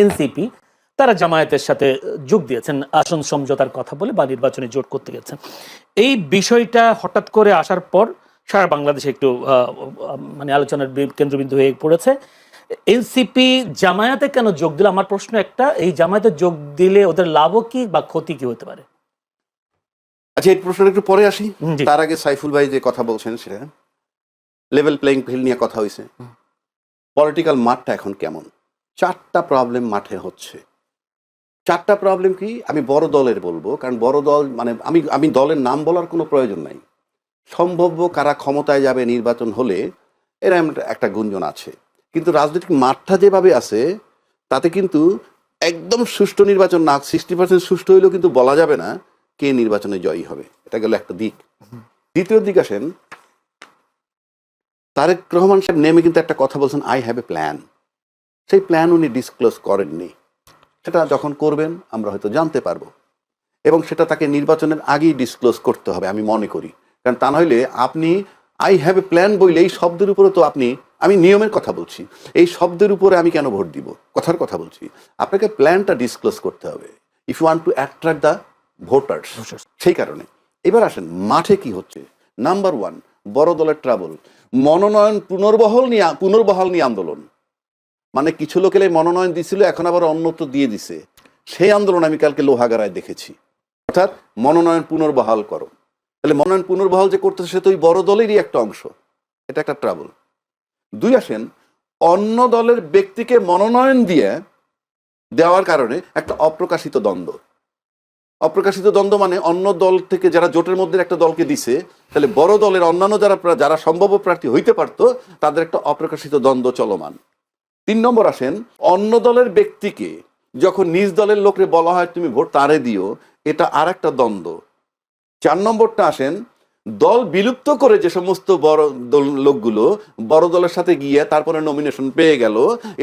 NCP তারা জামায়াতের সাথে যোগ দিয়েছেন আসন সমঝোতার কথা বলে বা নির্বাচনে জোট করতে গেছেন। এই বিষয়টা হঠাৎ করে আসার পর সারা বাংলাদেশে একটু মানে আলোচনার কেন্দ্রবিন্দু হয়ে পড়েছে। এনসিপি জামায়াতে কেন যোগ দিল? আমার প্রশ্ন একটা এই জামায়াতে যোগ দিলে ওদের লাভও কি বা ক্ষতি কি হতে পারে? আচ্ছা এই প্রশ্নটা একটু পরে আসি। তার আগে সাইফুল ভাই যে কথা বলছেন সেটা লেভেল প্লেইং ফিল্ড নিয়ে কথা হয়েছে। পলিটিক্যাল মাঠটা এখন কেমন? চারটা প্রবলেম মাঠে হচ্ছে। চারটা প্রবলেম কি? আমি বড় দলের বলব, কারণ বড় দল মানে আমি আমি দলের নাম বলার কোনো প্রয়োজন নাই। সম্ভাব্য কারা ক্ষমতায় যাবে নির্বাচন হলে এরা একটা গুঞ্জন আছে। কিন্তু রাজনৈতিক মাঠটা যেভাবে আছে, তাতে কিন্তু একদম সুষ্ঠু নির্বাচন না সিক্সটি পার্সেন্ট সুষ্ঠু হইলেও কিন্তু বলা যাবে না কে নির্বাচনে জয়ী হবে। এটা গেল একটা দিক। দ্বিতীয় দিক আসেন, তারেক রহমান সাহেব নেমে কিন্তু একটা কথা বলছেন আই হ্যাভ এ প্ল্যান সেই প্ল্যান উনি ডিসক্লোজ করেননি। সেটা যখন করবেন আমরা হয়তো জানতে পারব। এবং সেটা তাকে নির্বাচনের আগেই ডিসক্লোজ করতে হবে আমি মনে করি। কারণ তা নইলে আপনি আই হ্যাভ এ প্ল্যান বইলে এই শব্দের উপরে তো আপনি আমি নিয়মের কথা বলছি। এই শব্দের উপরে আমি কেন ভোট দিব? কথার কথা বলছি। আপনাকে প্ল্যানটা ডিসক্লোজ করতে হবে। If you want to attract the voters সেই কারণে। এবার আসেন মাঠে কি হচ্ছে? নাম্বার ওয়ান বড় দলের ট্রাবল মনোনয়ন পুনর্বহল নিয়ে পুনর্বহাল নিয়ে আন্দোলন। মানে কিছু লোকের মনোনয়ন দিছিল, এখন আবার অন্যত্র দিয়ে দিছে। সেই আন্দোলন আমি কালকে লোহাগাড়ায় দেখেছি। অর্থাৎ মনোনয়ন পুনর্বহাল করো। তাহলে মনোনয়ন পুনর্বহাল যে করতেছে, সে তো ওই বড় দলেরই একটা অংশ। এটা একটা ট্রাবল। দুই আসেন, অন্য দলের ব্যক্তিকে মনোনয়ন দিয়ে দেওয়ার কারণে একটা অপ্রকাশিত দ্বন্দ্ব। অপ্রকাশিত দ্বন্দ্ব মানে অন্য দল থেকে যারা জোটের মধ্যে একটা দলকে দিছে, তাহলে বড় দলের অন্যান্য যারা যারা সম্ভাব্য প্রার্থী হইতে পারতো, তাদের একটা অপ্রকাশিত দ্বন্দ্ব চলমান। তিন নম্বর আসেন, অন্য দলের ব্যক্তিকে যখন নিজ দলের লোকরে বলা হয় তুমি ভোট তারে দিও, এটা আর একটা দ্বন্দ্ব। চার নম্বরটা আসেন, দল বিলুপ্ত করে যে সমস্ত বড় লোকগুলো বড় দলের সাথে গিয়ে তারপরে নমিনেশন পেয়ে গেল,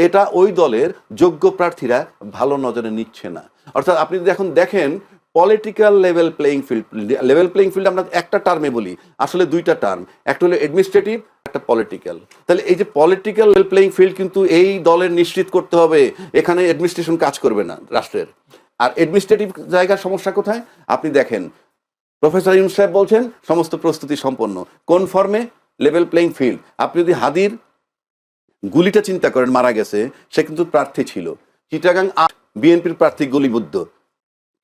এটা ওই দলের যোগ্য প্রার্থীরা ভালো নজরে নিচ্ছে না। অর্থাৎ আপনি যদি এখন দেখেন political level playing field level playing field আমরা একটা টার্মে বলি, আসলে দুইটা টার্ম একটা হলো অ্যাডমিনিস্ট্রেটিভ একটা পলিটিক্যাল তাহলে এই যে পলিটিক্যাল লেভেল প্লেইং ফিল্ড কিন্তু এই দলের নিশ্চিত করতে হবে, এখানে অ্যাডমিনিস্ট্রেশন কাজ করবে না রাষ্ট্রের। আর অ্যাডমিনিস্ট্রেটিভ জায়গার সমস্যা কোথায়? আপনি দেখেন, প্রফেসর ইউনুস সাহেব বলছেন, সমস্ত প্রস্তুতি সম্পন্ন। কোন ফর্মে লেভেল প্লেইং ফিল্ড আপনি যদি হাদির গুলিটা চিন্তা করেন, মারা গেছে, সে কিন্তু প্রার্থী ছিল। চিটাগাং বিএনপির প্রার্থী গুলিবুদ্ধ।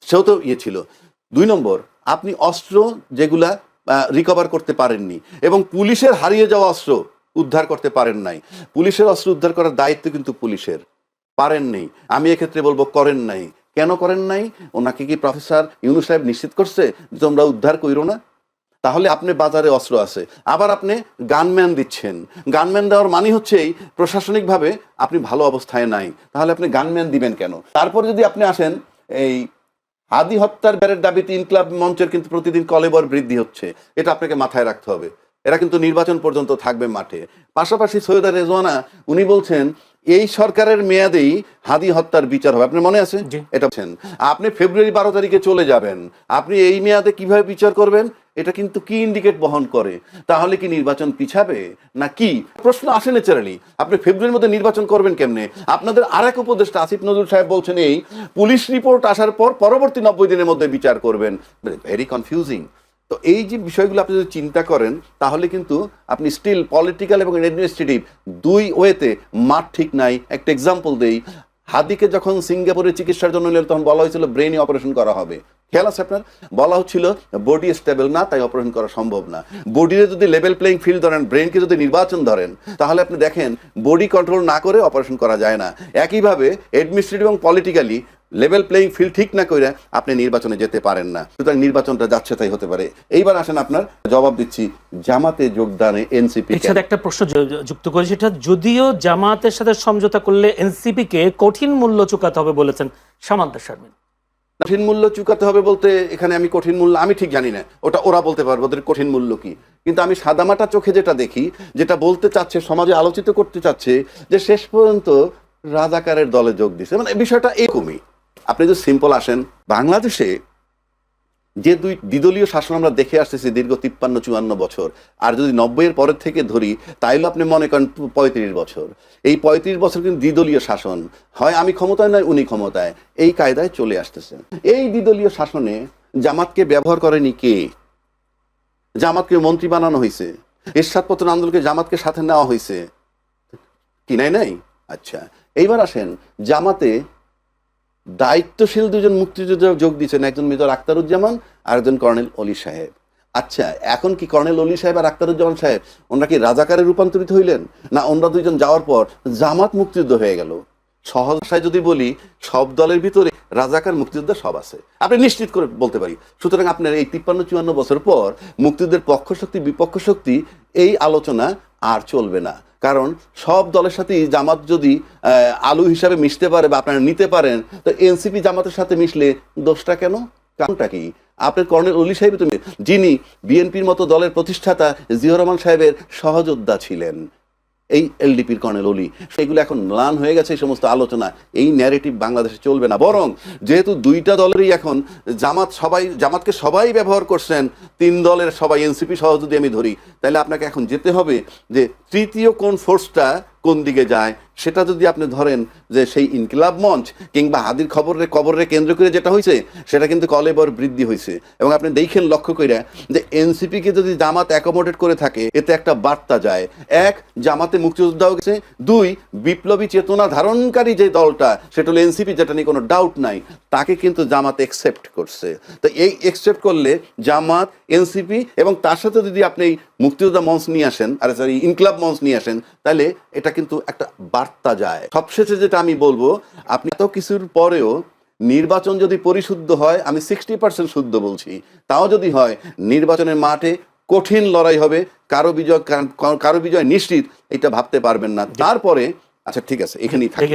সেও তো ইয়ে ছিল। দুই নম্বর, আপনি অস্ত্র যেগুলা রিকভার করতে পারেননি এবং পুলিশের হারিয়ে যাওয়া অস্ত্র উদ্ধার করতে পারেন নাই। পুলিশের অস্ত্র উদ্ধার করার দায়িত্ব কিন্তু পুলিশের। পারেন নেই। আমি এক্ষেত্রে বলব করেন নাই। কেন করেন নাই? ওনাকে কি প্রফেসর ইউনু সাহেব নিশ্চিত করছে যে তোমরা উদ্ধার কইরো না? তাহলে আপনি বাজারে অস্ত্র আছে। আবার আপনি গানম্যান দিচ্ছেন। গানম্যান দেওয়ার মানে হচ্ছেই প্রশাসনিকভাবে আপনি ভালো অবস্থায় নাই। তাহলে আপনি গানম্যান দিবেন কেন? তারপরে যদি আপনি আসেন, এই হাদি হত্যার ব্যারের দাবিতে ইনকলাব মঞ্চের কিন্তু প্রতিদিন কলেবর বৃদ্ধি হচ্ছে। এটা আপনাকে মাথায় রাখতে হবে। এরা কিন্তু নির্বাচন পর্যন্ত থাকবে মাঠে। পাশাপাশি সৈয়দা রেজওয়ানা উনি বলছেন এই সরকারের মেয়াদেই হাদি হত্যার বিচার হবে। আপনার মনে আছে। এটা আপনি ফেব্রুয়ারি বারো তারিখে চলে যাবেন। আপনি এই মেয়াদে কীভাবে বিচার করবেন? এটা কিন্তু কি ইন্ডিকেট বহন করে? তাহলে কি নির্বাচন পিছাবে? না কি? প্রশ্ন আসে ন্যাচারালি আপনি ফেব্রুয়ারির মধ্যে নির্বাচন করবেন কেমনে? আপনাদের আরেক উপদেষ্টা আসিফ নজরুল সাহেব বলছেন এই, পুলিশ রিপোর্ট আসার পর পরবর্তী নব্বই দিনের মধ্যে বিচার করবেন। ভেরি কনফিউজিং তো এই যে বিষয়গুলো আপনি যদি চিন্তা করেন, তাহলে কিন্তু আপনি স্টিল পলিটিক্যাল এবং অ্যাডমিনিস্ট্রেটিভ দুই ওয়েতে মাঠ ঠিক নাই। একটা এক্সাম্পল দেই। হাদিকে যখন সিঙ্গাপুরে চিকিৎসার জন্য নিলেন তখন বলা হয়েছিল ব্রেনে অপারেশন করা হবে। খেয়াল আছে আপনার? বলা হচ্ছিল বডি স্টেবল না, তাই অপারেশন করা সম্ভব না। বডিরে যদি লেভেল প্লেইং ফিল্ড ধরেন ব্রেনকে যদি নির্বাচন ধরেন, তাহলে আপনি দেখেন বডি কন্ট্রোল না করে অপারেশন করা যায় না। একইভাবে অ্যাডমিনিস্ট্রেটিভ এবং পলিটিক্যালি লেভেল প্লেইং ফিল্ড ঠিক না করে আপনি নির্বাচনে যেতে পারেন না। সুতরাং নির্বাচনটা যাচ্ছে তাই হতে পারে। এইবার আসেন আপনার জবাব দিচ্ছি জামাতে যোগদানে এনসিপি এর সাথে একটা প্রশ্ন যুক্ত করেছি সেটা যদিও জামাতের সাথে সমঝোতা করলে এনসিপি কে কঠিন মূল্য চুকাতে হবে বলেছেন সামান্ত শারমিন। কঠিন মূল্য চুকাতে হবে বলতে এখানে আমি কঠিন মূল্য আমি ঠিক জানি না ওটা ওরা বলতে পারব ওদের কঠিন মূল্য কি। কিন্তু আমি সাদামাটা চোখে যেটা দেখি যেটা বলতে চাচ্ছে সমাজে আলোচিত করতে চাচ্ছে যে শেষ পর্যন্ত রাজাকারের দলে যোগ দিছে। মানে বিষয়টা এরকমই। আপনি যদি সিম্পল আসেন। বাংলাদেশে যে দুই দ্বিদলীয় শাসন আমরা দেখে আসতেছি দীর্ঘ তিপ্পান্ন, চুয়ান্ন বছর, আর যদি নব্বইয়ের পরের থেকে ধরি, তাইলে আপনি মনে করেন পঁয়ত্রিশ বছর। এই পঁয়ত্রিশ বছর কিন্তু দ্বিদলীয় শাসন। হয় আমি ক্ষমতায় নয়, উনি ক্ষমতায়। এই কায়দায় চলে আসতেছে। এই দ্বিদলীয় শাসনে জামাতকে ব্যবহার করেনি কে? জামাতকে মন্ত্রী বানানো হয়েছে। এরশাদ পতন আন্দোলনকে জামাতকে সাথে নেওয়া হয়েছে। কি, নাই নাই? আচ্ছা। এইবার আসেন, জামাতে দায়িত্বশীল দুজন মুক্তিযোদ্ধা যোগ দিয়েছেন একজন মেজর আক্তারুজ্জামান আর একজন কর্নেল অলি সাহেব। আচ্ছা এখন কি কর্নেল অলি সাহেব আর আক্তারুজ্জামান সাহেব, ওনারা কি রাজাকারে রূপান্তরিত হইলেন? না, ওনারা দুইজন যাওয়ার পর জামাত মুক্তিযুদ্ধ হয়ে গেল? সহজ ভাষায় যদি বলি, সব দলের ভিতরে রাজাকার মুক্তিযোদ্ধা সব আছে। আপনি নিশ্চিত করে বলতে পারি। সুতরাং আপনার এই তিপ্পান্ন চুয়ান্ন বছর পর মুক্তিযুদ্ধের পক্ষ শক্তি বিপক্ষ শক্তি এই আলোচনা আর চলবে না। কারণ সব দলের সাথেই জামাত যদি আলু হিসাবে মিশতে পারে বা আপনারা নিতে পারেন, তো এনসিপি জামাতের সাথে মিশলে দোষটা কেন? কারণটা কি? আপনার কর্নেল অলি সাহেব তুমি যিনি বিএনপির মতো দলের প্রতিষ্ঠাতা জিয়র রহমান সাহেবের সহযোদ্ধা ছিলেন। এই এলডিপির কর্নেল অলি। সেগুলো এখন ম্লান হয়ে গেছে এই সমস্ত আলোচনা। এই ন্যারেটিভ বাংলাদেশে চলবে না। বরং যেহেতু দুইটা দলেরই এখন জামাত সবাই, জামাতকে সবাই ব্যবহার করছেন, তিন দলের সবাই, এনসিপি সহ যদি আমি ধরি, তাহলে আপনাকে এখন যেতে হবে যে তৃতীয় কোন ফোর্সটা কোন দিকে যায় সেটা যদি আপনি ধরেন যে সেই ইনকিলাব মঞ্চ কিংবা হাদির খবরের কবরের কেন্দ্র করে যেটা হয়েছে, সেটা কিন্তু কলেবর বৃদ্ধি হয়েছে। এবং আপনি দেখেন লক্ষ্য করে যে এনসিপিকে যদি জামাত অ্যাকোমোডেট করে থাকে, এতে একটা বার্তা যায়। এক, জামাতে মুক্তিযোদ্ধাও গেছে। দুই, বিপ্লবী চেতনা ধারণকারী যে দলটা, সেটা হলো এনসিপি, যেটা নিয়ে কোনো ডাউট নাই, তাকে কিন্তু জামাত একসেপ্ট করছে। তো এই একসেপ্ট করলে জামাত, এনসিপি এবং তার সাথে যদি আপনি মুক্তিযোদ্ধা মঞ্চ নিয়ে আসেন আর সরি ইনকলাব মঞ্চ নিয়ে আসেন তাহলে এটা কিন্তু একটা বার্তা যায়। সবশেষে যেটা আমি বলব আপনি এত কিছুর পরেও নির্বাচন যদি পরিশুদ্ধ হয় আমি সিক্সটি পার্সেন্ট শুদ্ধ বলছি। তাও যদি হয় নির্বাচনের মাঠে কঠিন লড়াই হবে কারও বিজয় কারও বিজয় নিশ্চিত এটা ভাবতে পারবেন না। তারপরে আচ্ছা ঠিক আছে এখানেই থাকি।